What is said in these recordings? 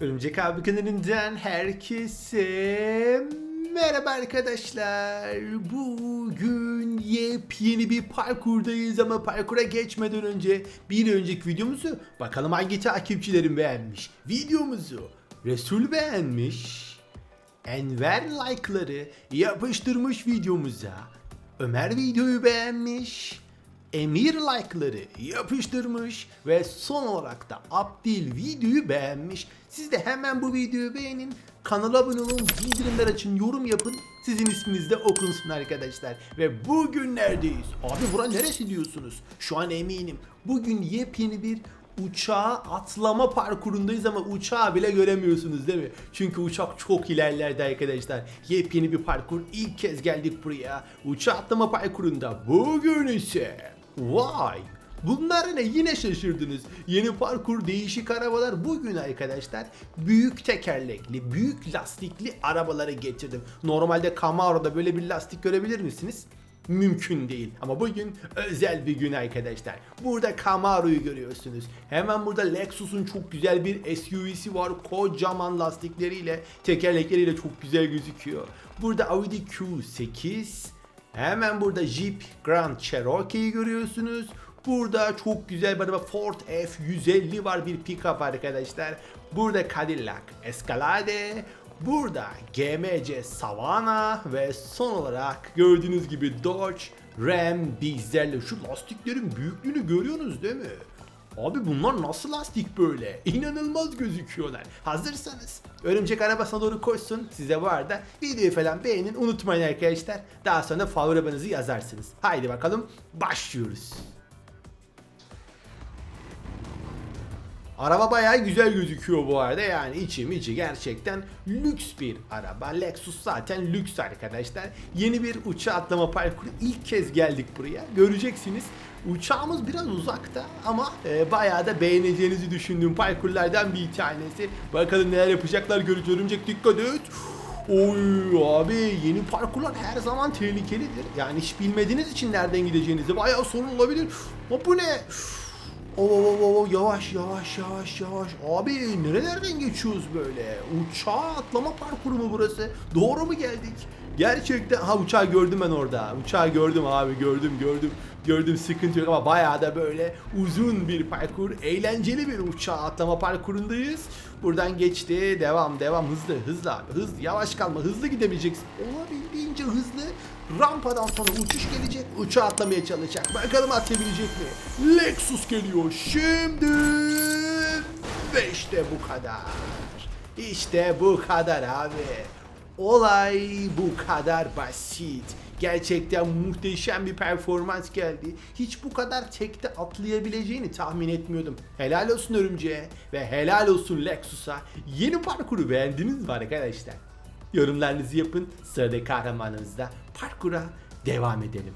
Örümcek abi kanalından herkese merhaba arkadaşlar. Bugün yepyeni bir parkurdayız ama parkura geçmeden önce bir önceki videomuzu bakalım hangi takipçilerim beğenmiş. Videomuzu Resul beğenmiş. Enver like'ları yapıştırmış videomuza. Ömer videoyu beğenmiş. Emir like'ları yapıştırmış ve son olarak da Abdil videoyu beğenmiş. Siz de hemen bu videoyu beğenin. Kanala abone olun, bildirimler açın, yorum yapın. Sizin isminiz de okunsun arkadaşlar. Ve bugün neredeyiz? Abi bura neresi diyorsunuz? Şu an eminim. Bugün yepyeni bir uçağa atlama parkurundayız ama uçağı bile göremiyorsunuz değil mi? Çünkü uçak çok ilerlerde arkadaşlar. Yepyeni bir parkur. İlk kez geldik buraya. Uçağa atlama parkurunda. Bugün ise vay Bunlar ne yine şaşırdınız. Yeni parkur değişik arabalar bugün arkadaşlar büyük tekerlekli, büyük lastikli arabaları getirdim. Normalde Camaro'da böyle bir lastik görebilir misiniz? mümkün değil. Ama bugün özel bir gün arkadaşlar. Burada Camaro'yu görüyorsunuz. Hemen burada Lexus'un çok güzel bir SUV'si var. Kocaman lastikleriyle, tekerlekleriyle çok güzel gözüküyor. Burada Audi Q8. Hemen burada Jeep Grand Cherokee'yi görüyorsunuz. Burada çok güzel bir Ford F150 var bir pickup arkadaşlar. Burada Cadillac Escalade. Burada GMC Savana ve son olarak gördüğünüz gibi Dodge Ram bizlerle şu lastiklerin büyüklüğünü görüyorsunuz değil mi? Abi bunlar nasıl lastik böyle? İnanılmaz gözüküyorlar. Hazırsanız örümcek arabasına doğru koşsun. Size bu arada videoyu falan beğenin unutmayın arkadaşlar. Daha sonra favori arabanızı yazarsınız. Haydi bakalım başlıyoruz. Araba bayağı güzel gözüküyor bu arada yani içi içi gerçekten lüks bir araba. Lexus zaten lüks arkadaşlar. Yeni bir uçağa atlama parkuru ilk kez geldik buraya. Göreceksiniz. Uçağımız biraz uzakta ama e, bayağı da beğeneceğinizi düşündüğüm parkurlardan bir tanesi. Bakalım neler yapacaklar göreceğiz. Örümcek dikkat et. Oy abi yeni parkurlar her zaman tehlikelidir. Yani hiç bilmediğiniz için nereden gideceğinizi bayağı sorun olabilir. Ama bu ne? Oo, oo, oo, yavaş yavaş yavaş yavaş. Abi nerelerden geçiyoruz böyle? Uçağa atlama parkuru mu burası? Doğru mu geldik? Gerçekten ha uçağı gördüm ben orada. Uçağı gördüm abi gördüm gördüm. Gördüm sıkıntı yok ama bayağı da böyle uzun bir parkur, eğlenceli bir uçağa atlama parkurundayız. Buradan geçti, devam devam hızlı hızlı abi hız yavaş kalma hızlı gidebileceksin. Olabildiğince hızlı rampadan sonra uçuş gelecek uçağa atlamaya çalışacak. Bakalım atabilecek mi? Lexus geliyor şimdi ve işte bu kadar. İşte bu kadar abi. Olay bu kadar basit. Gerçekten muhteşem bir performans geldi. Hiç bu kadar tekte atlayabileceğini tahmin etmiyordum. Helal olsun örümceğe ve helal olsun Lexus'a. Yeni parkuru beğendiniz mi arkadaşlar? Yorumlarınızı yapın. Sıradaki kahramanımızda parkura devam edelim.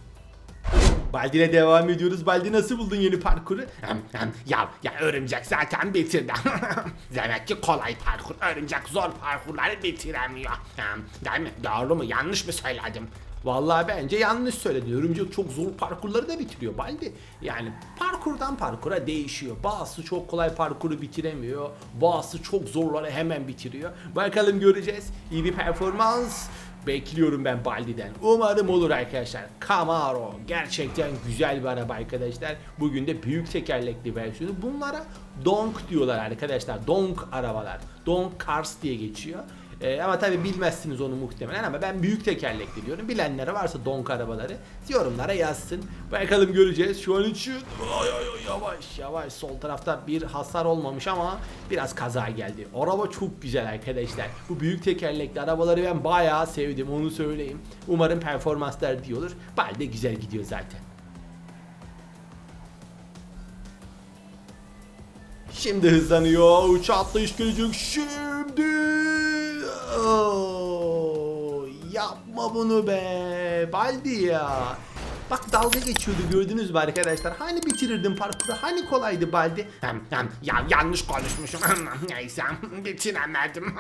Baldi'ne devam ediyoruz. Baldi nasıl buldun yeni parkuru? Hem, hem, ya, ya örümcek zaten bitirdi. Demek ki kolay parkur. Örümcek zor parkurları bitiremiyor. Hem, değil mi? Doğru mu? Yanlış mı söyledim? Vallahi bence yanlış söyledin. Örümcek çok zor parkurları da bitiriyor Baldi. Yani parkurdan parkura değişiyor. Bazısı çok kolay parkuru bitiremiyor. Bazısı çok zorları hemen bitiriyor. Bakalım göreceğiz. İyi bir performans bekliyorum ben Baldi'den. Umarım olur arkadaşlar. Camaro gerçekten güzel bir araba arkadaşlar. Bugün de büyük tekerlekli versiyonu. Bunlara Donk diyorlar arkadaşlar. Donk arabalar. Donk Cars diye geçiyor. Ee, ama tabi bilmezsiniz onu muhtemelen ama ben büyük tekerlekli diyorum. Bilenleri varsa donk arabaları yorumlara yazsın. Bakalım göreceğiz. Şu an için ay, ay, ay, yavaş yavaş sol tarafta bir hasar olmamış ama biraz kaza geldi. Araba çok güzel arkadaşlar. Bu büyük tekerlekli arabaları ben bayağı sevdim onu söyleyeyim. Umarım performanslar iyi olur. Balde güzel gidiyor zaten. Şimdi hızlanıyor. Uçağa atlayış gelecek. Şimdi. Oo, yapma bunu be. Baldi ya. Bak dalga geçiyordu gördünüz mü arkadaşlar? Hani bitirirdin parkuru? Hani kolaydı Baldi? Ya yanlış konuşmuşum. Neyse bitiremedim.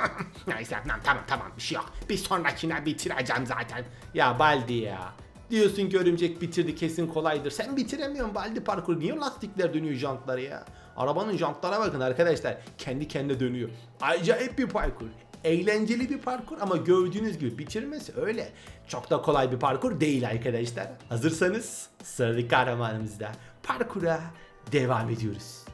Neyse tamam tamam bir şey yok. Bir sonrakine bitireceğim zaten. Ya Baldi ya. Diyorsun ki örümcek bitirdi kesin kolaydır. Sen bitiremiyorsun Baldi parkuru. Niye lastikler dönüyor jantları ya? Arabanın jantlara bakın arkadaşlar. Kendi kendine dönüyor. Acayip bir parkur. Eğlenceli bir parkur ama gördüğünüz gibi bitirmesi öyle. Çok da kolay bir parkur değil arkadaşlar. Hazırsanız sıradaki kahramanımızda parkura devam ediyoruz.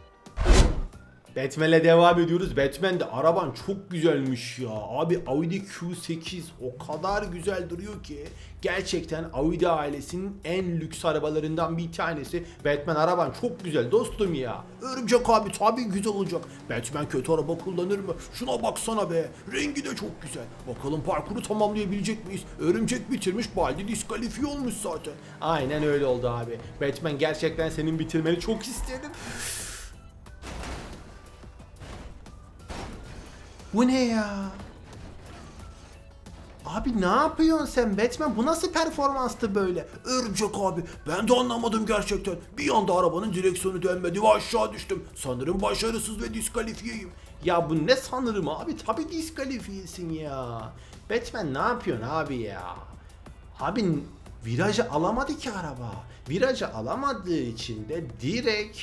Batman'le devam ediyoruz. Batman de araban çok güzelmiş ya. Abi Audi Q8 o kadar güzel duruyor ki. Gerçekten Audi ailesinin en lüks arabalarından bir tanesi. Batman araban çok güzel dostum ya. Örümcek abi tabii güzel olacak. Batman kötü araba kullanır mı? Şuna baksana be. Rengi de çok güzel. Bakalım parkuru tamamlayabilecek miyiz? Örümcek bitirmiş Baldi diskalifiye olmuş zaten. Aynen öyle oldu abi. Batman gerçekten senin bitirmeni çok istedim. Bu ne ya? Abi ne yapıyorsun sen Batman? Bu nasıl performanstı böyle? Örümcek abi ben de anlamadım gerçekten. Bir anda arabanın direksiyonu dönmedi ve aşağı düştüm. Sanırım başarısız ve diskalifiyeyim. Ya bu ne sanırım abi? Tabi diskalifiyesin ya. Batman ne yapıyorsun abi ya? Abi virajı alamadı ki araba. Virajı alamadığı için de direkt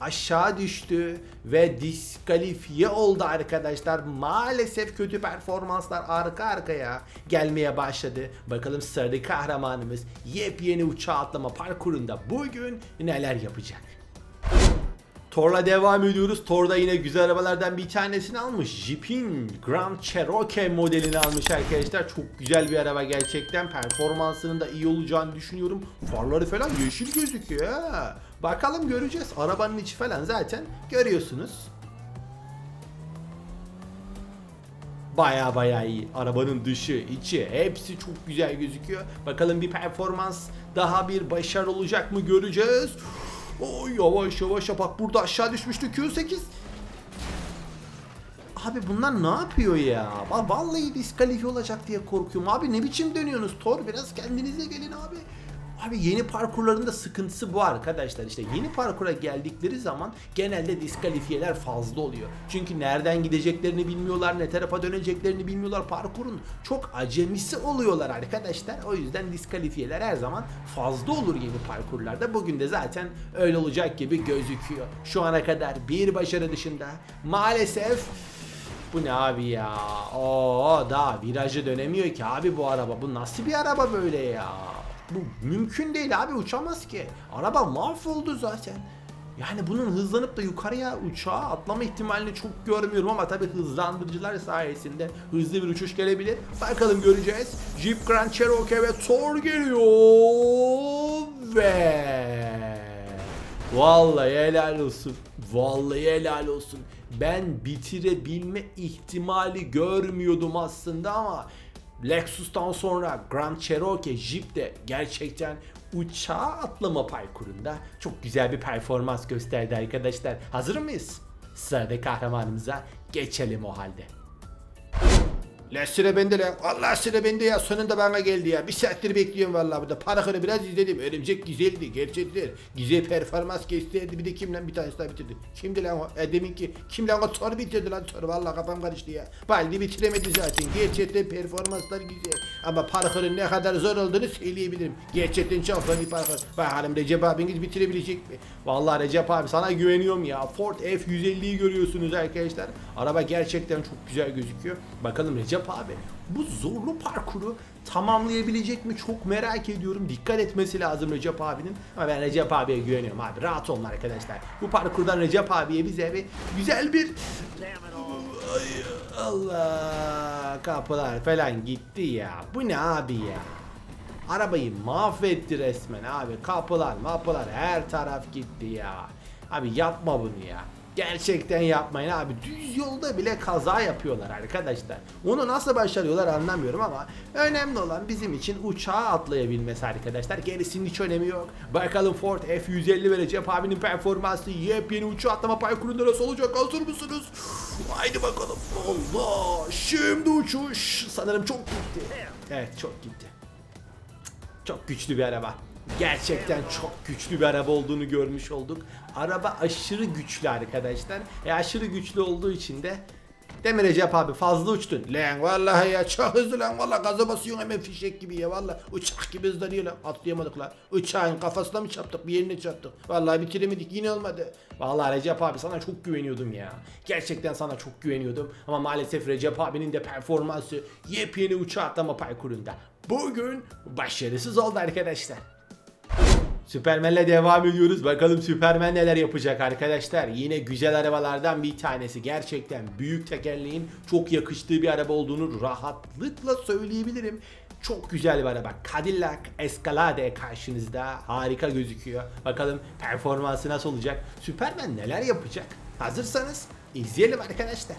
aşağı düştü ve diskalifiye oldu arkadaşlar. Maalesef kötü performanslar arka arkaya gelmeye başladı. Bakalım sıradaki kahramanımız yepyeni uçağa atlama parkurunda bugün neler yapacak? Thor'la devam ediyoruz. Thor da yine güzel arabalardan bir tanesini almış. Jeep'in Grand Cherokee modelini almış arkadaşlar. Çok güzel bir araba gerçekten. Performansının da iyi olacağını düşünüyorum. Farları falan yeşil gözüküyor. Bakalım göreceğiz. Arabanın içi falan zaten görüyorsunuz. Baya baya iyi. Arabanın dışı, içi hepsi çok güzel gözüküyor. Bakalım bir performans daha bir başarı olacak mı göreceğiz. Oy yavaş yavaş bak burada aşağı düşmüştü Q8. Abi bunlar ne yapıyor ya? Va- Vallahi diskalifiye olacak diye korkuyorum. Abi ne biçim dönüyorsunuz Thor? Biraz kendinize gelin abi. Abi yeni parkurların da sıkıntısı bu arkadaşlar. İşte yeni parkura geldikleri zaman genelde diskalifiyeler fazla oluyor. Çünkü nereden gideceklerini bilmiyorlar, ne tarafa döneceklerini bilmiyorlar. Parkurun çok acemisi oluyorlar arkadaşlar. O yüzden diskalifiyeler her zaman fazla olur yeni parkurlarda. Bugün de zaten öyle olacak gibi gözüküyor. Şu ana kadar bir başarı dışında maalesef bu ne abi ya? Oo daha virajı dönemiyor ki abi bu araba. Bu nasıl bir araba böyle ya? Bu mümkün değil abi uçamaz ki. Araba mahvoldu zaten. Yani bunun hızlanıp da yukarıya uçağa atlama ihtimalini çok görmüyorum ama tabi hızlandırıcılar sayesinde hızlı bir uçuş gelebilir. Bakalım göreceğiz. Jeep Grand Cherokee ve Thor geliyor ve Vallahi helal olsun. Vallahi helal olsun. Ben bitirebilme ihtimali görmüyordum aslında ama Lexus'tan sonra Grand Cherokee Jeep de gerçekten uçağa atlama parkurunda çok güzel bir performans gösterdi arkadaşlar. Hazır mıyız? Sırada kahramanımıza geçelim o halde. La sıra bende lan. Allah sıra bende ya. Sonunda bana geldi ya. Bir saattir bekliyorum vallahi burada. Parakını biraz izledim. Örümcek güzeldi. Gerçekten. Güzel performans gösterdi. Bir de kim lan bir tanesi daha bitirdi. Kimdi lan o? E, demin ki. Kim lan o? Thor bitirdi lan Thor. Vallahi kafam karıştı ya. Baldi bitiremedi zaten. Gerçekten performanslar güzel. Ama parkurun ne kadar zor olduğunu söyleyebilirim. Gerçekten çok zor bir parkur. Bakalım Recep abiniz bitirebilecek mi? Vallahi Recep abi sana güveniyorum ya. Ford F150'yi görüyorsunuz arkadaşlar. Araba gerçekten çok güzel gözüküyor. Bakalım Recep abi bu zorlu parkuru tamamlayabilecek mi çok merak ediyorum. Dikkat etmesi lazım Recep abinin. Ama ben Recep abiye güveniyorum abi. Rahat olun arkadaşlar. Bu parkurdan Recep abiye bize bir güzel bir Allah kapılar falan gitti ya. Bu ne abi ya? Arabayı mahvetti resmen abi. Kapılar mapılar her taraf gitti ya. Abi yapma bunu ya. Gerçekten yapmayın abi. Düz yolda bile kaza yapıyorlar arkadaşlar. Onu nasıl başarıyorlar anlamıyorum ama önemli olan bizim için uçağa atlayabilmesi arkadaşlar. Gerisinin hiç önemi yok. Bakalım Ford F150 ve Recep abinin performansı yepyeni uçağa atlama parkurunda nasıl olacak? Hazır mısınız? Haydi bakalım. Allah! Şimdi uçuş. Sanırım çok gitti. Evet çok gitti. Çok güçlü bir araba. Gerçekten çok güçlü bir araba olduğunu görmüş olduk. Araba aşırı güçlü arkadaşlar. E aşırı güçlü olduğu için de mi Recep abi fazla uçtun. Lan vallahi ya çok hızlı lan vallahi gaza basıyorsun hemen fişek gibi ya vallahi uçak gibi hızlanıyor lan atlayamadık lan uçağın kafasına mı çarptık bir yerine çarptık vallahi bitiremedik yine olmadı Vallahi Recep abi sana çok güveniyordum ya. Gerçekten sana çok güveniyordum. Ama maalesef Recep abinin de performansı yepyeni uçağı atlama parkurunda. Bugün başarısız oldu arkadaşlar. Süpermen'le devam ediyoruz. Bakalım Süpermen neler yapacak arkadaşlar. Yine güzel arabalardan bir tanesi. Gerçekten büyük tekerleğin çok yakıştığı bir araba olduğunu rahatlıkla söyleyebilirim. Çok güzel bir araba. Cadillac Escalade karşınızda. Harika gözüküyor. Bakalım performansı nasıl olacak? Süpermen neler yapacak? Hazırsanız izleyelim arkadaşlar.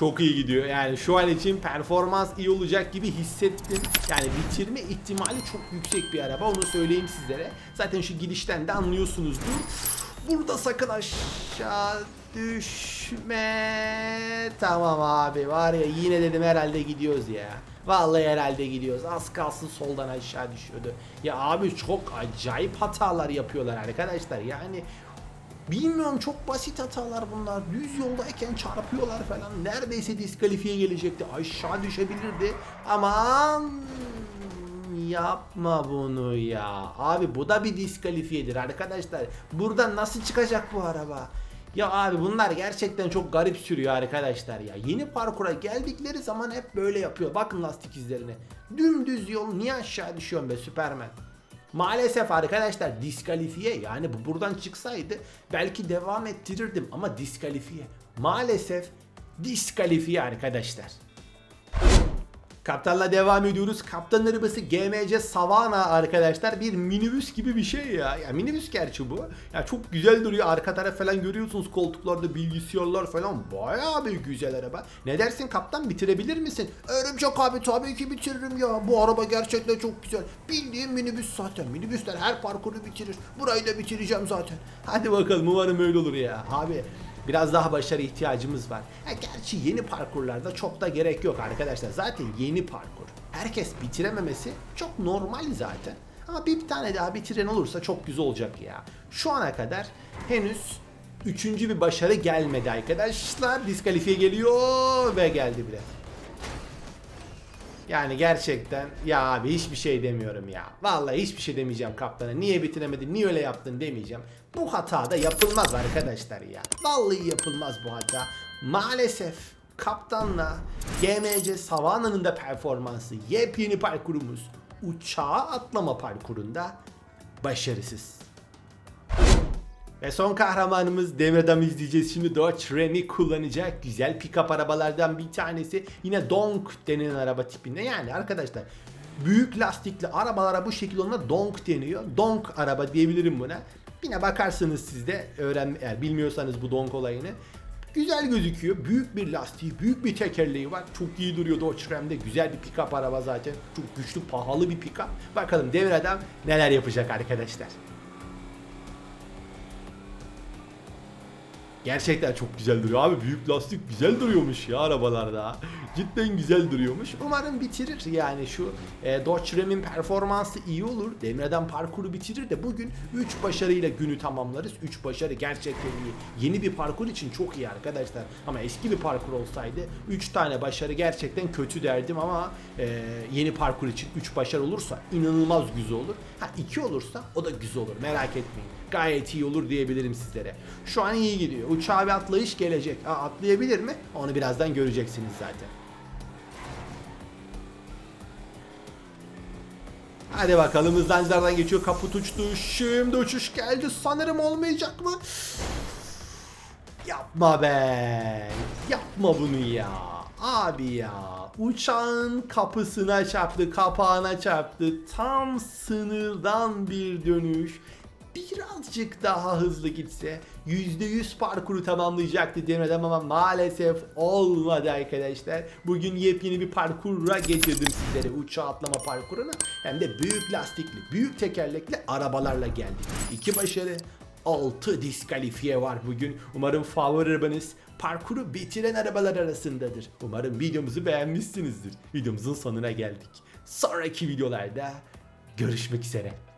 Çok iyi gidiyor. Yani şu an için performans iyi olacak gibi hissettim. Yani bitirme ihtimali çok yüksek bir araba. Onu söyleyeyim sizlere. Zaten şu gidişten de anlıyorsunuzdur. Burada sakın aşağı düşme. Tamam abi var ya yine dedim herhalde gidiyoruz ya. Vallahi herhalde gidiyoruz. Az kalsın soldan aşağı düşüyordu. Ya abi çok acayip hatalar yapıyorlar arkadaşlar. Yani Bilmiyorum çok basit hatalar bunlar. Düz yoldayken çarpıyorlar falan. Neredeyse diskalifiye gelecekti. Aşağı düşebilirdi. Aman yapma bunu ya. Abi bu da bir diskalifiyedir arkadaşlar. Buradan nasıl çıkacak bu araba? Ya abi bunlar gerçekten çok garip sürüyor arkadaşlar ya. Yeni parkura geldikleri zaman hep böyle yapıyor. Bakın lastik izlerine. Dümdüz yol niye aşağı düşüyorsun be Süpermen? Maalesef arkadaşlar diskalifiye yani bu buradan çıksaydı belki devam ettirirdim ama diskalifiye. Maalesef diskalifiye arkadaşlar. Kaptanla devam ediyoruz. Kaptan arabası GMC Savana arkadaşlar bir minibüs gibi bir şey ya. Ya minibüs gerçi bu. Ya çok güzel duruyor. Arka taraf falan görüyorsunuz koltuklarda bilgisayarlar falan. Bayağı bir güzel araba. Ne dersin kaptan bitirebilir misin? Örümcek abi tabii ki bitiririm ya. Bu araba gerçekten çok güzel. Bildiğim minibüs zaten. Minibüsler her parkuru bitirir. Burayı da bitireceğim zaten. Hadi bakalım umarım öyle olur ya. Abi Biraz daha başarı ihtiyacımız var. Ha, gerçi yeni parkurlarda çok da gerek yok arkadaşlar. Zaten yeni parkur. Herkes bitirememesi çok normal zaten. Ama bir tane daha bitiren olursa çok güzel olacak ya. Şu ana kadar henüz üçüncü bir başarı gelmedi arkadaşlar. Diskalifiye geliyor ve geldi bile. Yani gerçekten ya abi hiçbir şey demiyorum ya. Vallahi hiçbir şey demeyeceğim kaptana. Niye bitiremedin, niye öyle yaptın demeyeceğim. Bu hata da yapılmaz arkadaşlar ya. Vallahi yapılmaz bu hata. Maalesef kaptanla GMC Savana'nın da performansı yepyeni parkurumuz uçağa atlama parkurunda başarısız. Ve son kahramanımız Demir Adam izleyeceğiz. Şimdi Dodge Ram'i kullanacak. Güzel pick-up arabalardan bir tanesi. Yine Donk denilen araba tipinde. Yani arkadaşlar büyük lastikli arabalara bu şekilde ona Donk deniyor. Donk araba diyebilirim buna. Yine bakarsınız siz de öğren eğer bilmiyorsanız bu Donk olayını. Güzel gözüküyor. Büyük bir lastiği, büyük bir tekerleği var. Çok iyi duruyor Dodge Ram'de. Güzel bir pick-up araba zaten. Çok güçlü, pahalı bir pick-up. Bakalım Demir Adam neler yapacak arkadaşlar. Gerçekten çok güzel duruyor abi. Büyük lastik güzel duruyormuş ya arabalarda. Cidden güzel duruyormuş. Umarım bitirir yani şu e, Dodge Ram'in performansı iyi olur. Demirden parkuru bitirir de bugün 3 başarıyla günü tamamlarız. 3 başarı gerçekten iyi. Yeni bir parkur için çok iyi arkadaşlar. Ama eski bir parkur olsaydı 3 tane başarı gerçekten kötü derdim ama e, yeni parkur için 3 başarı olursa inanılmaz güzel olur. Ha 2 olursa o da güzel olur merak etmeyin. Gayet iyi olur diyebilirim sizlere. Şu an iyi gidiyor. Uçağa bir atlayış gelecek. Aa, atlayabilir mi? Onu birazdan göreceksiniz zaten. Hadi bakalım hızlancılardan geçiyor. Kaput uçtu. Şimdi uçuş geldi. Sanırım olmayacak mı? Yapma be. Yapma bunu ya. Abi ya. Uçağın kapısına çarptı, kapağına çarptı. Tam sınırdan bir dönüş. Birazcık daha hızlı gitse %100 parkuru tamamlayacaktı demeden ama maalesef olmadı arkadaşlar. Bugün yepyeni bir parkura getirdim sizlere uçağa atlama parkurunu. Hem de büyük lastikli, büyük tekerlekli arabalarla geldik. İki başarı, 6 diskalifiye var bugün. Umarım favori arabanız parkuru bitiren arabalar arasındadır. Umarım videomuzu beğenmişsinizdir. Videomuzun sonuna geldik. Sonraki videolarda görüşmek üzere.